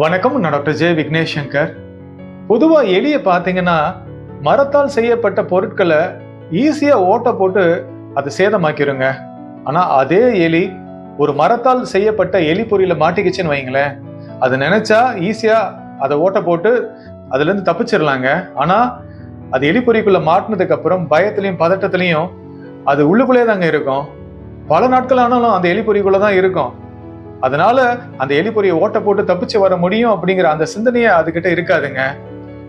வணக்கம் நான் doctor J. Vignesh Shankar பொதுவா எலியை பார்த்தீங்கன்னா மரத்தால் செய்யப்பட்ட பொருட்களை ஈஸியா ஓட்ட போட்டு அதை சேதமாக்கிருங்க. ஆனா அதே எலி ஒரு மரத்தால் செய்யப்பட்ட எலி பொறியில மாட்டிக்கிச்சுன்னு வைங்களேன். அது நினைச்சா ஈஸியா அதை ஓட்ட போட்டு அதுல இருந்து தப்பிச்சிடலாங்க. ஆனா அது எலி பொறிக்குள்ள மாட்டினதுக்கு அப்புறம் பயத்திலையும் பதட்டத்திலையும் அது உள்ளுக்குள்ளே தாங்க இருக்கும். பல நாட்கள் ஆனாலும் அந்த எலி பொறிக்குள்ள தான் இருக்கும். அதனால அந்த எலி பொறியை ஓட்ட போட்டு தப்பிச்சு வர முடியும் அப்படிங்கிற அந்த சிந்தனையே அதுகிட்ட இருக்காதுங்க.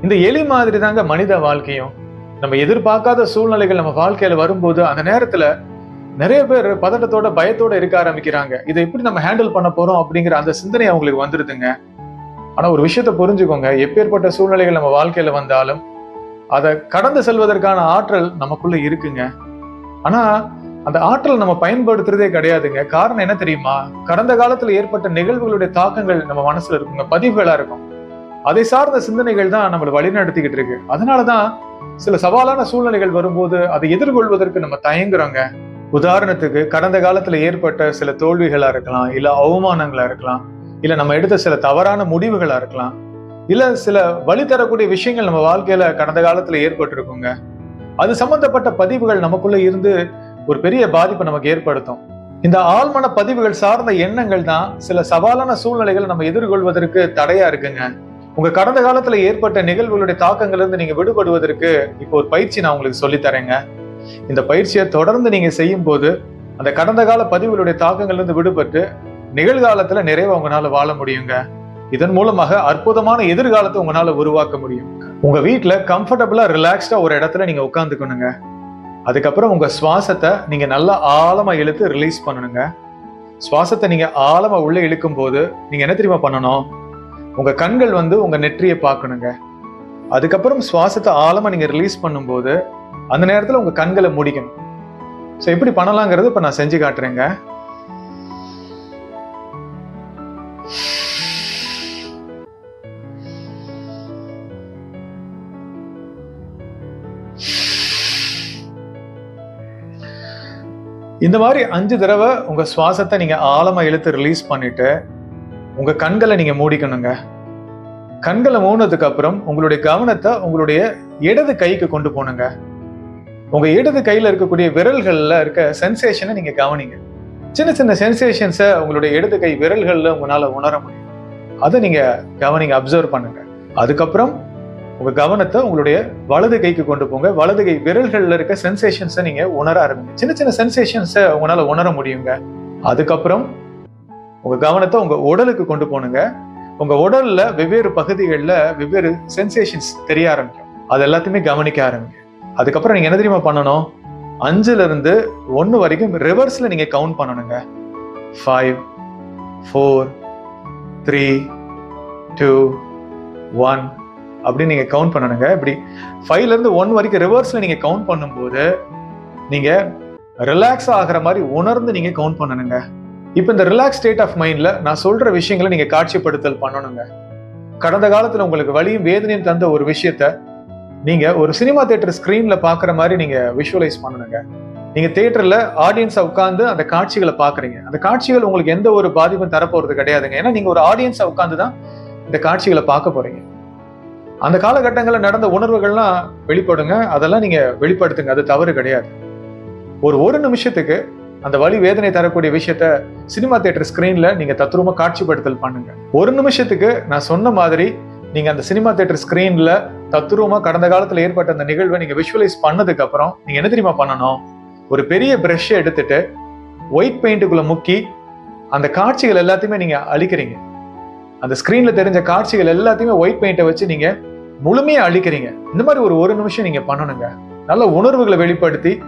இந்த எலி மாதிரி தாங்க மனித வாழ்க்கையும். நம்ம எதிர்பார்க்காத சூழ்நிலைகள் நம்ம வாழ்க்கையில வரும்போது அந்த நேரத்துல நிறைய பேர் பதட்டத்தோட பயத்தோட இருக்க ஆரம்பிக்கிறாங்க. இதை எப்படி நம்ம ஹேண்டில் பண்ண போறோம் அப்படிங்கிற அந்த சிந்தனை அவங்களுக்கு வந்துருதுங்க. ஆனா ஒரு விஷயத்த புரிஞ்சுக்கோங்க. எப்பேற்பட்ட சூழ்நிலைகள் நம்ம வாழ்க்கையில வந்தாலும் அதை கடந்து செல்வதற்கான ஆற்றல் நமக்குள்ள இருக்குங்க. ஆனா அந்த ஆற்றல் நம்ம பயன்படுத்துறதே கிடையாதுங்க. காரணம் என்ன தெரியுமா? கடந்த காலத்துல ஏற்பட்ட நிகழ்வுகளுடைய தாக்கங்கள் நம்ம மனசுல இருக்குங்க. பதிவுகளா இருக்கும். அதை சார்ந்த சிந்தனைகள் தான் நம்மளை வழிநடத்திக்கிட்டு இருக்கு. அதனாலதான் சில சவாலான சூழ்நிலைகள் வரும்போது அதை எதிர்கொள்வதற்கு நம்ம தயங்குறோங்க. உதாரணத்துக்கு கடந்த காலத்துல ஏற்பட்ட சில தோல்விகளா இருக்கலாம் இல்ல அவமானங்களா இருக்கலாம் இல்ல நம்ம எடுத்த சில தவறான முடிவுகளா இருக்கலாம் இல்ல சில வழி தரக்கூடிய விஷயங்கள் நம்ம வாழ்க்கையில கடந்த காலத்துல ஏற்பட்டிருக்குங்க. அது சம்பந்தப்பட்ட பதிவுகள் நமக்குள்ள இருந்து ஒரு பெரிய பாதிப்பை நமக்கு ஏற்படுத்தும். இந்த ஆழ்மன பதிவுகள் சார்ந்த எண்ணங்கள் தான் சில சவாலான சூழ்நிலைகளை நம்ம எதிர்கொள்வதற்கு தடையா இருக்குங்க. உங்க கடந்த காலத்துல ஏற்பட்ட நிகழ்வுகளுடைய தாக்கங்கள்ல இருந்து நீங்க விடுபடுவதற்கு இப்போ ஒரு பயிற்சி நான் உங்களுக்கு சொல்லித் தரேங்க. இந்த பயிற்சியை தொடர்ந்து நீங்க செய்யும் போது அந்த கடந்த கால பதிவுகளுடைய தாக்கங்கள்ல இருந்து விடுபட்டு நிகழ்காலத்துல நிறைவா உங்களால வாழ முடியுங்க. இதன் மூலமாக அற்புதமான எதிர்காலத்தை உங்களால உருவாக்க முடியும். உங்க வீட்டுல கம்ஃபர்டபுளா ரிலாக்ஸ்டா ஒரு இடத்துல நீங்க உட்காந்துக்கணுங்க அதுக்கப்புறம் உங்கள் சுவாசத்தை நீங்கள் நல்லா ஆழமாக இழுத்து ரிலீஸ் பண்ணணுங்க. சுவாசத்தை நீங்கள் ஆழமாக உள்ளே இழுக்கும் போது நீங்கள் என்ன தெரியுமா பண்ணணும்? உங்கள் கண்கள் வந்து உங்கள் நெற்றியை பார்க்கணுங்க. அதுக்கப்புறம் சுவாசத்தை ஆழமாக நீங்கள் ரிலீஸ் பண்ணும்போது அந்த நேரத்தில் உங்கள் கண்களை முடிக்கணும். ஸோ எப்படி பண்ணலாங்கிறது இப்போ நான் செஞ்சு காட்டுறேங்க. இந்த மாதிரி அஞ்சு தடவை உங்க சுவாசத்தை நீங்க ஆழமா இழுத்து ரிலீஸ் பண்ணிட்டு உங்க கண்களை நீங்க மூடிக்கணுங்க. கண்களை மூடினதுக்கு அப்புறம் உங்களுடைய கவனத்தை உங்களுடைய இடது கைக்கு கொண்டு போனுங்க உங்க இடது கையில இருக்கக்கூடிய விரல்கள்ல இருக்க சென்சேஷனை நீங்க கவனிங்க. சின்ன சின்ன சென்சேஷன்ஸை உங்களுடைய இடது கை விரல்கள்ல உங்களால உணர முடியும். அதை நீங்க கவனிங்க அப்சர்வ் பண்ணுங்க. அதுக்கப்புறம் உங்க கவனத்தை உங்களுடைய வலது கைக்கு கொண்டு போங்க. வலது கை விரல்கள்ல இருக்க சென்சேஷன்ஸை நீங்க உணர ஆரம்பிங்க. சின்ன சின்ன சென்சேஷன்ஸை உங்களால உணர முடியுங்க. அதுக்கப்புறம் உங்க கவனத்தை உங்க உடலுக்கு கொண்டு போனுங்க உங்க உடல்ல வெவ்வேறு பகுதிகளில் வெவ்வேறு சென்சேஷன்ஸ் தெரிய ஆரம்பிக்கும். அது எல்லாத்தையுமே கவனிக்க ஆரம்பிங்க. அதுக்கப்புறம் நீங்க என்ன தெரியுமா பண்ணணும்? அஞ்சுல இருந்து ஒன்னு வரைக்கும் ரிவர்ஸ்ல நீங்க கவுண்ட் பண்ணணுங்க. Five four three two one அப்படின்னு நீங்கள் கவுண்ட் பண்ணணுங்க. இப்படி ஃபைவ்லேருந்து ஒன் வரைக்கும் ரிவர்ஸில் நீங்கள் கவுண்ட் பண்ணும்போது நீங்கள் ரிலாக்ஸ் ஆகிற மாதிரி உணர்ந்து நீங்கள் கவுண்ட் பண்ணணுங்க. இப்போ இந்த ரிலாக்ஸ் ஸ்டேட் ஆஃப் மைண்டில் நான் சொல்கிற விஷயங்களை நீங்கள் காட்சிப்படுத்தல் பண்ணணுங்க. கடந்த காலத்தில் உங்களுக்கு வலியும் வேதனையும் தந்த ஒரு விஷயத்த நீங்கள் ஒரு சினிமா தேட்டர் ஸ்க்ரீனில் பார்க்குற மாதிரி நீங்கள் விஷுவலைஸ் பண்ணணுங்க. நீங்கள் தேட்டரில் ஆடியன்ஸை உட்காந்து அந்த காட்சிகளை பார்க்குறீங்க அந்த காட்சிகள் உங்களுக்கு எந்த ஒரு பாதிப்பும் தரப்போகிறது கிடையாதுங்க. ஏன்னா நீங்கள் ஒரு ஆடியன்ஸை உட்காந்து தான் இந்த காட்சிகளை பார்க்க போகிறீங்க அந்த காலகட்டங்களில் நடந்த உணர்வுகள்லாம் வெளிப்படுங்க. அதெல்லாம் நீங்க வெளிப்படுத்துங்க. அது தவறு கிடையாது. ஒரு ஒரு நிமிஷத்துக்கு அந்த வலி வேதனை தரக்கூடிய விஷயத்த சினிமா தேட்டர் ஸ்கிரீன்ல நீங்க தத்ரூபமா காட்சிப்படுத்தல் பண்ணுங்க. ஒரு நிமிஷத்துக்கு நான் சொன்ன மாதிரி நீங்க அந்த சினிமா தேட்டர் ஸ்கிரீன்ல தத்ரூபமா கடந்த காலத்துல ஏற்பட்ட அந்த நிகழ்வை நீங்க விஷுவலைஸ் பண்ணதுக்கு அப்புறம் நீங்க என்ன தெரியுமா பண்ணணும்? ஒரு பெரிய பிரஷ் எடுத்துட்டு ஒயிட் பெயிண்ட்டுக்குள்ள முக்கி அந்த காட்சிகள் எல்லாத்தையுமே நீங்க அழிக்கிறீங்க. அந்த ஸ்கிரீன்ல தெரிஞ்ச காட்சிகள் எல்லாத்தையுமே ஒயிட் பெயிண்டை வச்சு நீங்க முழுமையா அழிக்கிறீங்க. இந்த மாதிரி ஒரு ஒரு நிமிஷம் நீங்க பண்ணணுங்க. நல்ல உணர்வுகளை வெளிப்படுத்தி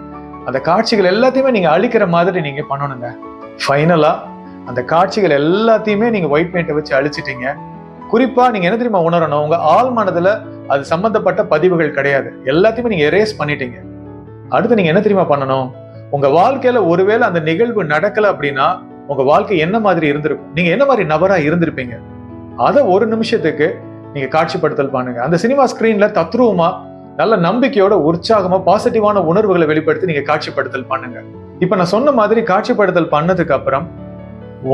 அந்த காட்சிகள் எல்லாத்தையுமே நீங்க அழிக்கிற மாதிரி நீங்க பண்ணணுங்க. ஃபைனலா அந்த காட்சிகள் எல்லாத்தையுமே நீங்க ஒயிட் பெயிண்டை வச்சு அழிச்சிட்டீங்க. குறிப்பா நீங்க என்ன தெரியுமா உணரணும்? உங்க ஆள் மனதுல அது சம்பந்தப்பட்ட பதிவுகள் கிடையாது. எல்லாத்தையுமே நீங்க எரேஸ் பண்ணிட்டீங்க. அடுத்து நீங்க என்ன தெரியுமா பண்ணணும்? உங்க வாழ்க்கையில ஒருவேளை அந்த நிகழ்வு நடக்கல அப்படின்னா உங்க வாழ்க்கை என்ன மாதிரி இருந்திருக்கும்? நீங்க என்ன மாதிரி நபரா இருந்திருப்பீங்க? அதை ஒரு நிமிஷத்துக்கு நீங்க காட்சிப்படுத்தல் பண்ணுங்க. அந்த சினிமா ஸ்கிரீன்ல தத்ரூபமா நல்ல நம்பிக்கையோட உற்சாகமா பாசிட்டிவான உணர்வுகளை வெளிப்படுத்தி நீங்க காட்சிப்படுத்தல் பண்ணுங்க. இப்ப நான் சொன்ன மாதிரி காட்சிப்படுத்தல் பண்ணதுக்கு அப்புறம்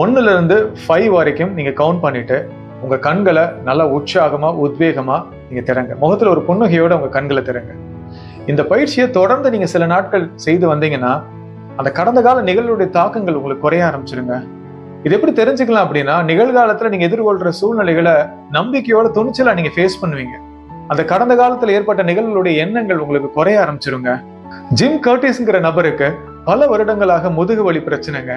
ஒன்னுல இருந்து ஃபைவ் வரைக்கும் நீங்க கவுண்ட் பண்ணிட்டு உங்க கண்களை நல்லா உற்சாகமா உத்வேகமா நீங்க திறங்க. முகத்துல ஒரு புன்னகையோட உங்க கண்களை திறங்க. இந்த பயிற்சியை தொடர்ந்து நீங்க சில நாட்கள் செய்து வந்தீங்கன்னா அந்த கடந்த கால நிகழ்வுடைய தாக்கங்கள் உங்களுக்கு குறைய ஆரம்பிச்சிருங்க. இது எப்படி தெரிஞ்சுக்கலாம் அப்படின்னா நிகழ்காலத்துல நீங்க எதிர்கொள்ற சூழ்நிலைகளை நம்பிக்கையோட துணிச்சலா நீங்க ஃபேஸ் பண்ணுவீங்க. அந்த கடந்த காலத்துல ஏற்பட்ட நிகழ்வுகளுடைய எண்ணங்கள் உங்களுக்கு குறைய ஆரம்பிச்சிருங்க. ஜிம் கர்டிஸ்ங்கிற நபருக்கு பல வருடங்களாக முதுகு வலி பிரச்சனைங்க.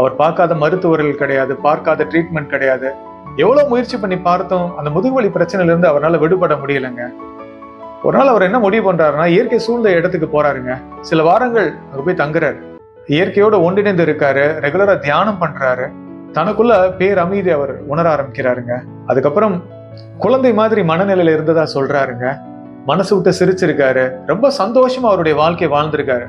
அவர் பார்க்காத மருத்துவர்கள் கிடையாது பார்க்காத ட்ரீட்மெண்ட் கிடையாது. எவ்வளவு முயற்சி பண்ணி பார்த்தோம் அந்த முதுகுவலி பிரச்சனையில இருந்து அவரால் விடுபட முடியலங்க. ஒரு நாள் அவர் என்ன முடிவு பண்றாருன்னா இயற்கை சூழ்ந்த இடத்துக்கு போறாருங்க. சில வாரங்கள் அங்க போய் தங்குறாரு. இயற்கையோடு ஒன்றிணைந்து இருக்காரு ரெகுலரா தியானம் பண்றாரு. தனக்குள்ள பேர் அமைதி அவர் உணர ஆரம்பிக்கிறாருங்க. அதுக்கப்புறம் குழந்தை மாதிரி மனநிலையில இருந்ததா சொல்றாருங்க. மனசு விட்டு சிரிச்சிருக்காரு. ரொம்ப சந்தோஷமா அவருடைய வாழ்க்கை வாழ்ந்திருக்காரு.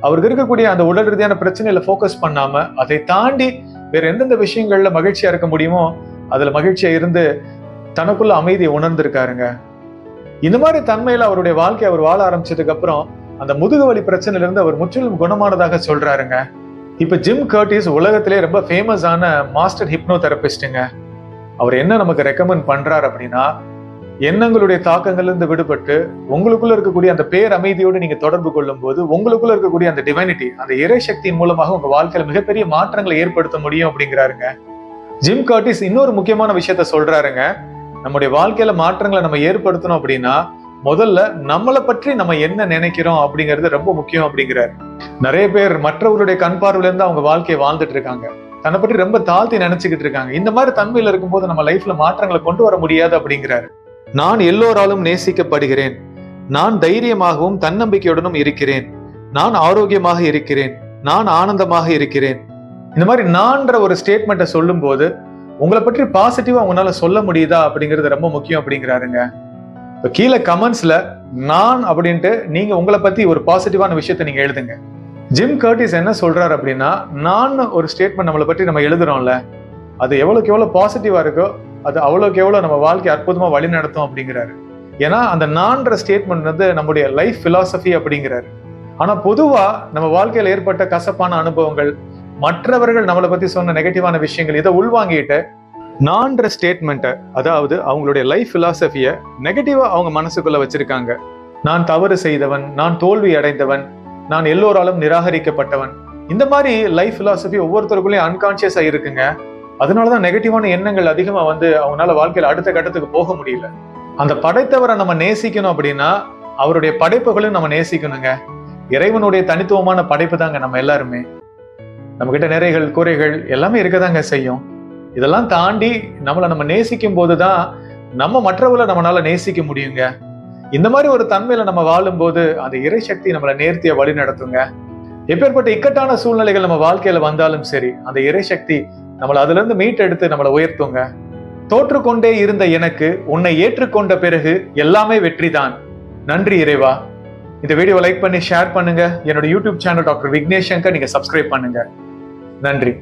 அவருக்கு இருக்கக்கூடிய அந்த உடல் ரீதியான பிரச்சனையில ஃபோக்கஸ் பண்ணாம அதை தாண்டி வேற எந்தெந்த விஷயங்கள்ல மகிழ்ச்சியா இருக்க முடியுமோ அதுல மகிழ்ச்சியா இருந்து தனக்குள்ள அமைதியை உணர்ந்திருக்காருங்க. இந்த மாதிரி தன்மையில அவருடைய வாழ்க்கை அவர் வாழ ஆரம்பிச்சதுக்கு அப்புறம் அந்த முதுகு வலி பிரச்சனையில இருந்து அவர் முற்றிலும் குணமானதாக சொல்றாருங்க. இப்ப ஜிம் கர்டிஸ் உலகத்திலே ரொம்ப ஃபேமஸான மாஸ்டர் ஹிப்னோ தெரபிஸ்டுங்க அவர் என்ன நமக்கு ரெக்கமெண்ட் பண்றாரு அப்படின்னா எண்ணங்களுடைய தாக்கங்கள்ல இருந்து விடுபட்டு உங்களுக்குள்ள இருக்கக்கூடிய அந்த பேர் அமைதியோடு நீங்க தொடர்பு கொள்ளும் போது உங்களுக்குள்ள இருக்கக்கூடிய அந்த டிவைனிட்டி அந்த இறை சக்தியின் மூலமாக உங்க வாழ்க்கையில மிகப்பெரிய மாற்றங்களை ஏற்படுத்த முடியும் அப்படிங்கிறாருங்க. ஜிம் கார்டிஸ் இன்னொரு முக்கியமான விஷயத்த சொல்றாருங்க. நம்முடைய வாழ்க்கையில மாற்றங்களை நம்ம ஏற்படுத்தணும் அப்படின்னா முதல்ல நம்மளை பற்றி நம்ம என்ன நினைக்கிறோம் அப்படிங்கிறது ரொம்ப முக்கியம் அப்படிங்கிறாரு. நிறைய பேர் மற்றவருடைய கண் பார்வையில இருந்து அவங்க வாழ்க்கையை வாழ்ந்துட்டு இருக்காங்க. தன்னை பற்றி ரொம்ப தாழ்த்தி நினைச்சுக்கிட்டு இருக்காங்க. இந்த மாதிரி தன்மையில இருக்கும்போது நம்ம லைஃப்ல மாற்றங்களை கொண்டு வர முடியாது அப்படிங்கிறாரு. நான் எல்லோராலும் நேசிக்கப்படுகிறேன். நான் தைரியமாகவும் தன்னம்பிக்கையுடனும் இருக்கிறேன். நான் ஆரோக்கியமாக இருக்கிறேன். நான் ஆனந்தமாக இருக்கிறேன். இந்த மாதிரி நான்ற ஒரு ஸ்டேட்மெண்ட்டை சொல்லும்போது உங்களை பற்றி பாசிட்டிவா உங்களால சொல்ல முடியுதா அப்படிங்கிறது ரொம்ப முக்கியம் அப்படிங்கிறாருங்க. இப்போ கீழே கமெண்ட்ஸில் நான் அப்படின்ட்டு நீங்கள் உங்களை பற்றி ஒரு பாசிட்டிவான விஷயத்தை நீங்கள் எழுதுங்க. ஜிம் கர்டிஸ் என்ன சொல்கிறார் அப்படின்னா நான் ஒரு ஸ்டேட்மெண்ட் நம்மளை பற்றி நம்ம எழுதுகிறோம்ல அது எவ்வளோக்கு எவ்வளோ பாசிட்டிவாக இருக்கோ அது அவ்வளோக்கு எவ்வளோ நம்ம வாழ்க்கை அற்புதமாக வழி நடத்தும் அப்படிங்கிறாரு. ஏன்னா அந்த நான்ற ஸ்டேட்மெண்ட் வந்து நம்முடைய லைஃப் ஃபிலாசபி அப்படிங்கிறாரு. ஆனால் பொதுவாக நம்ம வாழ்க்கையில் ஏற்பட்ட கசப்பான அனுபவங்கள் மற்றவர்கள் நம்மளை பற்றி சொன்ன நெகட்டிவான விஷயங்கள் இதை உள்வாங்கிட்டு நான்ற ஸ்டேட்மெண்ட்டை அதாவது அவங்களுடைய லைஃப் ஃபிலாசபியை நெகட்டிவாக அவங்க மனசுக்குள்ளே வச்சுருக்காங்க. நான் தவறு செய்தவன் நான் தோல்வி அடைந்தவன் நான் எல்லோராலும் நிராகரிக்கப்பட்டவன். இந்த மாதிரி லைஃப் ஃபிலாசபி ஒவ்வொருத்தருக்குள்ளேயும் அன்கான்ஷியஸாக இருக்குங்க. அதனாலதான் நெகட்டிவான எண்ணங்கள் அதிகமாக வந்து அவங்களால வாழ்க்கையில் அடுத்த கட்டத்துக்கு போக முடியல. அந்த படைத்தவரை நம்ம நேசிக்கணும் அப்படின்னா அவருடைய படைப்புகளையும் நம்ம நேசிக்கணுங்க. இறைவனுடைய தனித்துவமான படைப்பு தாங்க நம்ம எல்லாருமே. நம்ம கிட்ட நிறைகள் குறைகள் எல்லாமே இருக்கதாங்க செய்யும். இதெல்லாம் தாண்டி நம்மளை நம்ம நேசிக்கும் போதுதான் நம்ம மற்றவர்களை நம்மளால நேசிக்க முடியுங்க. இந்த மாதிரி ஒரு தன்மையில நம்ம வாழும்போது அந்த இறை சக்தி நம்மளை நேர்த்தியை வழி நடத்துங்க. எப்பேற்பட்ட இக்கட்டான சூழ்நிலைகள் நம்ம வாழ்க்கையில வந்தாலும் சரி அந்த இறை சக்தி நம்மளை அதுல இருந்து மீட்டெடுத்து நம்மளை உயர்த்துங்க. தோற்றுக்கொண்டே இருந்த எனக்கு உன்னை ஏற்றுக்கொண்ட பிறகு எல்லாமே வெற்றி தான் நன்றி இறைவா. இந்த வீடியோ லைக் பண்ணி ஷேர் பண்ணுங்க. என்னோட YouTube channel doctor Vignesh Shankar நீங்க சப்ஸ்கிரைப் பண்ணுங்க. நன்றி.